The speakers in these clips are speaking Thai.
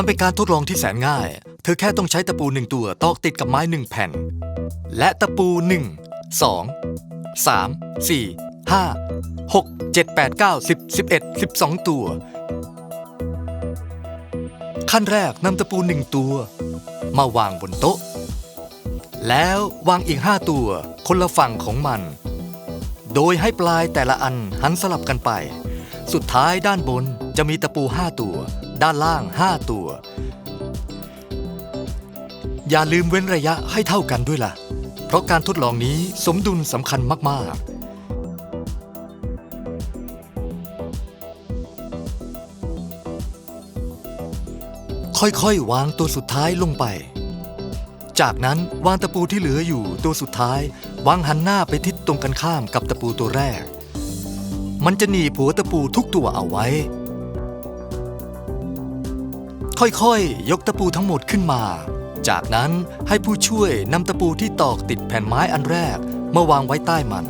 มันเป็นการทดลองที่แสนง่าย เธอแค่ต้องใช้ตะปูหนึ่งตัวตอกติดกับไม้หนึ่งแผ่น และตะปูหนึ่งสองสามสี่ห้าหกเจ็ดแปดเก้าสิบสิบเอ็ดสิบสองตัว ขั้นแรกนำตะปูหนึ่งตัว มาวางบนโต๊ะ แล้ววางอีกห้าตัวคนละฝั่งของมัน โดยให้ปลายแต่ละอันหันสลับกันไป สุดท้ายด้านบนจะมีตะปูห้าตัว ด้านล่างห้าตัว อย่าลืมเว้นระยะให้เท่ากันด้วยล่ะ เพราะการทดลองนี้สมดุลสำคัญมาก ๆค่อยๆ วางตัวสุดท้ายลงไป จากนั้นวางตะปูที่เหลืออยู่ตัวสุดท้าย วางหันหน้าไปทิศตรงกันข้ามกับตะปูตัวแรก มันจะหนีบหัวตะปูทุกตัวเอาไว้ ค่อยๆ ยกตะปูทั้งหมดขึ้นมา จากนั้นให้ผู้ช่วยนำตะปูที่ตอกติดแผ่นไม้อันแรกมาวางไว้ใต้มัน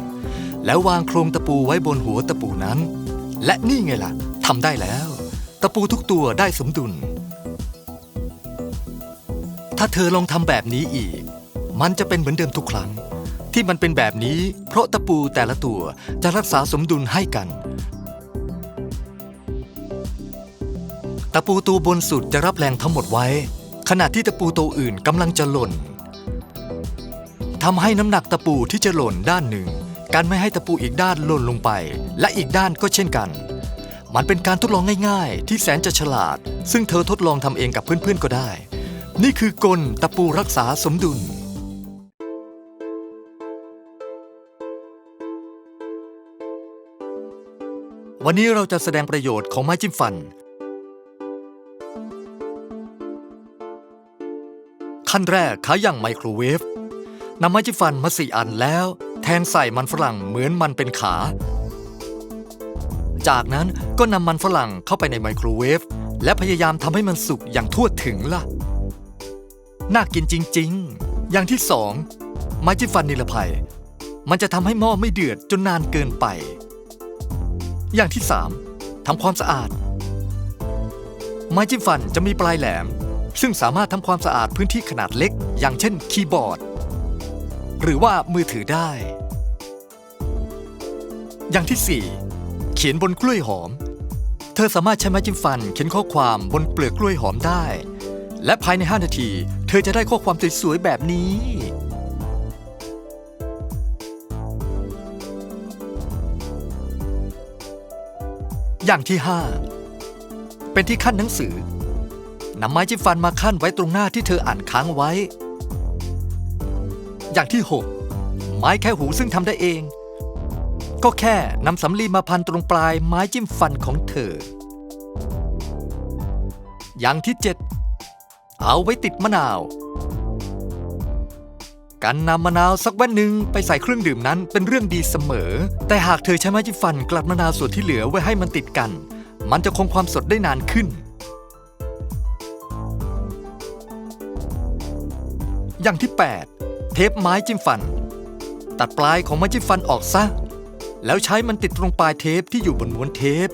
แล้ววางโครงตะปูไว้บนหัวตะปูนั้น และนี่ไงล่ะทำได้แล้ว ตะปูทุกตัวได้สมดุล ถ้าเธอลองทำแบบนี้อีก มันจะเป็นเหมือนเดิมทุกครั้ง ที่มันเป็นแบบนี้ เพราะตะปูแต่ละตัวจะรักษาสมดุลให้กันะปูตัวบนสุดจะรับแรงทั้งหมดไว้ ขณะที่ตะปูตัวอื่นกำลังจะหล่นทำให้น้ำหนักตะปูที่จะหล่นด้านหนึ่ง การไม่ให้ตะปูอีกด้านหล่นลงไป และอีกด้านก็เช่นกัน มันเป็นการทดลองง่ายๆ ที่แสนจะฉลาด ซึ่งเธอทดลองทำเองกับเพื่อนๆก็ได้ นี่คือกลตะปูรักษาสมดุลวันนี้เราจะแสดงประโยชน์ของไม้จิ้มฟัน ขั้นแรกขายอย่างไมโครเวฟนำไม้จิ้มฟันมาสี่อันแล้ว แทนใส่มันฝรั่งเหมือนมันเป็นขา จากนั้นก็นำมันฝรั่งเข้าไปในไมโครเวฟและพยายามทำให้มันสุกอย่างทั่วถึงล่ะ น่ากินจริง ๆ อย่างที่สองไม้จิ้มฟันนิรภัย มันจะทำให้หม้อไม่เดือดจนนานเกินไป อย่างที่สามทำความสะอาด ไม้จิ้มฟันจะมีปลายแหลม ซึ่งสามารถทำความสะอาดพื้นที่ขนาดเล็ก อย่างเช่นคีย์บอร์ด หรือว่ามือถือได้ อย่างที่สี่เขียนบนกล้วยหอม เธอสามารถใช้ไม้จิ้มฟัน เขียนข้อความบนเปลือกกล้วยหอมได้ และภายใน 5 นาที เธอจะได้ข้อความสวยๆแบบนี้อย่างที่ 5 เป็นที่ขั้นหนังสือ นำไม้จิ้มฟันมาขั้นไว้ตรงหน้าที่เธออ่านค้างไว้ อย่างที่ 6 ไม้แค่หูซึ่งทำได้เอง ก็แค่นำสำลีมาพันตรงปลายไม้จิ้มฟันของเธอ อย่างที่ 7 เอาไว้ติดมะนาว การนำมะนาวสักแว่นหนึ่งไปใส่เครื่องดื่มนั้นเป็นเรื่องดีเสมอ แต่หากเธอใช้ไม้จิ้มฟันกลัดมะนาวส่วนที่เหลือไว้ให้มันติดกัน มันจะคงความสดได้นานขึ้น อย่างที่ 8 เทปไม้จิ้มฟัน ตัดปลายของไม้จิ้มฟันออกซะ แล้วใช้มันติดตรงปลายเทปที่อยู่บนม้วนเทป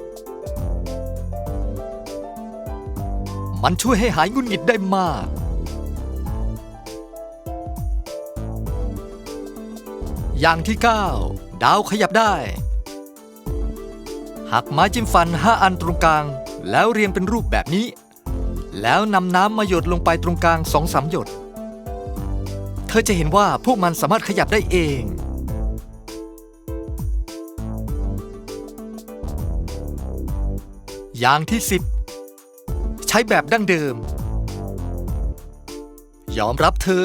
มันช่วยให้หายงุนหงิดได้มากอย่างที่ 9 ดาวขยับได้ หักไม้จิ้มฟัน 5 อันตรงกลาง แล้วเรียงเป็นรูปแบบนี้ แล้วนำน้ำมาหยดลงไปตรงกลางสองสามหยด ธอจะเห็นว่าพวกมันสามารถขยับได้เอง อย่างที่ 10 ใช้แบบดั้งเดิม ยอมรับเธอ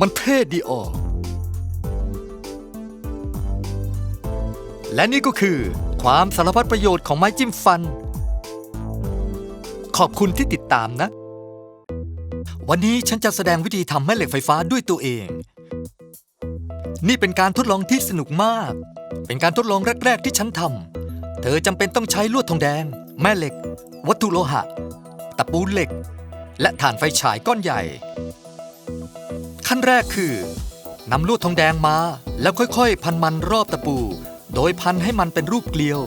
มันเท่ดีออก และนี่ก็คือความสารพัดประโยชน์ของไม้จิ้มฟัน ขอบคุณที่ติดตามนะ วันนี้ฉันจะแสดงวิธีทำแม่เหล็กไฟฟ้าด้วยตัวเอง นี่เป็นการทดลองที่สนุกมาก เป็นการทดลองแรก ๆ ที่ฉันทำ เธอจำเป็นต้องใช้ลวดทองแดง แม่เหล็ก วัตถุโลหะ ตะปูเหล็ก และถ่านไฟฉายก้อนใหญ่ ขั้นแรกคือนำลวดทองแดงมา แล้วค่อยๆ พันมันรอบตะปู โดยพันให้มันเป็นรูปเกลียว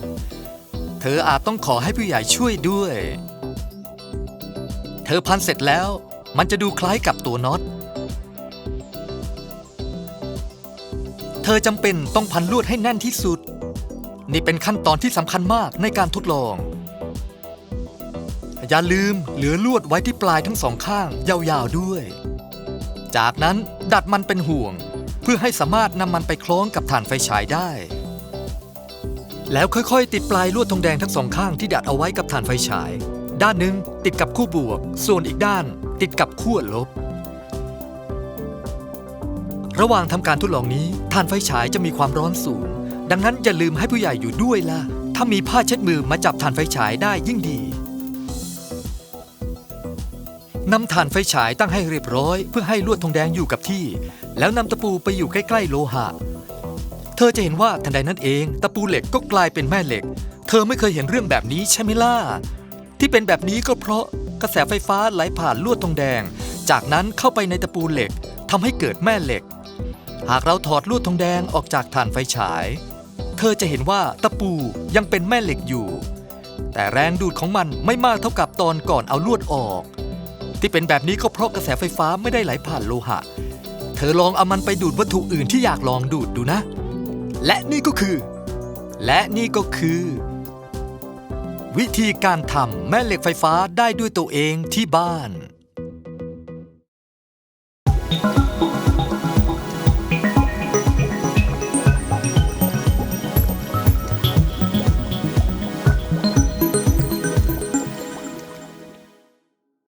เธออาจต้องขอให้ผู้ใหญ่ช่วยด้วย เธอพันเสร็จแล้ว มันจะดูคล้ายกับตัวน็อต เธอจำเป็นต้องพันลวดให้แน่นที่สุด นี่เป็นขั้นตอนที่สำคัญมากในการทดลอง อย่าลืมเหลือลวดไว้ที่ปลายทั้งสองข้างยาวๆด้วย จากนั้นดัดมันเป็นห่วง เพื่อให้สามารถนำมันไปคล้องกับถ่านไฟฉายได้ แล้วค่อยๆ ติดปลายลวดทองแดงทั้งสองข้างที่ดัดเอาไว้กับถ่านไฟฉาย ด้านหนึ่งติดกับคู่บวก ส่วนอีกด้านติดกับขั้วลบ ระหว่างทำการทดลองนี้ถ่านไฟฉายจะมีความร้อนสูง ดังนั้นอย่าลืมให้ผู้ใหญ่อยู่ด้วยล่ะ ถ้ามีผ้าเช็ดมือมาจับถ่านไฟฉายได้ยิ่งดีนำถ่านไฟฉายตั้งให้เรียบร้อย เพื่อให้ลวดทองแดงอยู่กับที่ แล้วนำตะปูไปอยู่ใกล้ ๆ โลหะ เธอจะเห็นว่าทันใดนั้นเอง ตะปูเหล็กก็กลายเป็นแม่เหล็ก เธอไม่เคยเห็นเรื่องแบบนี้ใช่ไหมล่ะ ที่เป็นแบบนี้ก็เพราะกระแสไฟฟ้าไหลผ่านลวดทองแดง จากนั้นเข้าไปในตะปูเหล็กทำให้เกิดแม่เหล็ก หากเราถอดลวดทองแดงออกจากถ่านไฟฉาย เธอจะเห็นว่าตะปูยังเป็นแม่เหล็กอยู่ แต่แรงดูดของมันไม่มากเท่ากับตอนก่อนเอาลวดออก ที่เป็นแบบนี้ก็เพราะกระแสไฟฟ้าไม่ได้ไหลผ่านโลหะ เธอลองเอามันไปดูดวัตถุอื่นที่อยากลองดูดดูนะ และนี่ก็คือ และนี่ก็คือ วิธีการทำแม่เหล็กไฟฟ้าได้ด้วยตัวเองที่บ้าน